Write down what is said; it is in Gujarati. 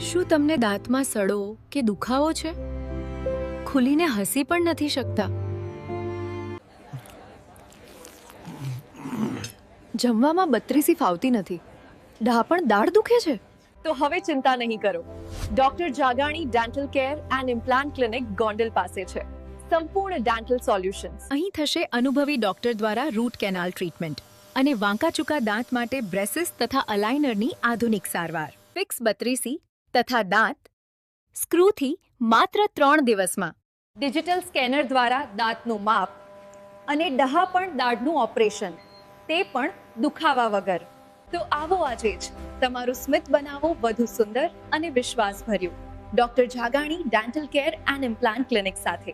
શું તમને દાંતમાં સડો કે દુખાવો છે? ખુલીને હસી પણ નથી શકતા. જમવામાં બત્રીસી ફાવતી નથી. ડાહ પણ દાઢ દુખે છે? તો હવે ચિંતા નહીં કરો. Doctor Jagani dental care and implant clinic Gondal પાસે છે. સંપૂર્ણ ડેન્ટલ સોલ્યુશન્સ. અહીં થશે અનુભવી ડોક્ટર દ્વારા રૂટ કેનાલ ટ્રીટમેન્ટ અને વાંકાચૂકા દાંત માટે બ્રેસિસ તથા અલાઇનરની આધુનિક સારવાર. ફિક્સ બત્રીસી તથા દાંત સ્ક્રૂથી માત્ર ત્રણ દિવસમાં. ડિજિટલ સ્કેનર દ્વારા દાંતનું માપ અને ડહા પણ દાઢનું ઓપરેશન, તે પણ દુખાવા વગર. તો આવો આજે જ તમારું સ્મિત બનાવો વધુ સુંદર અને વિશ્વાસભર્યું. Doctor Jagani dental care and implant clinic સાથે.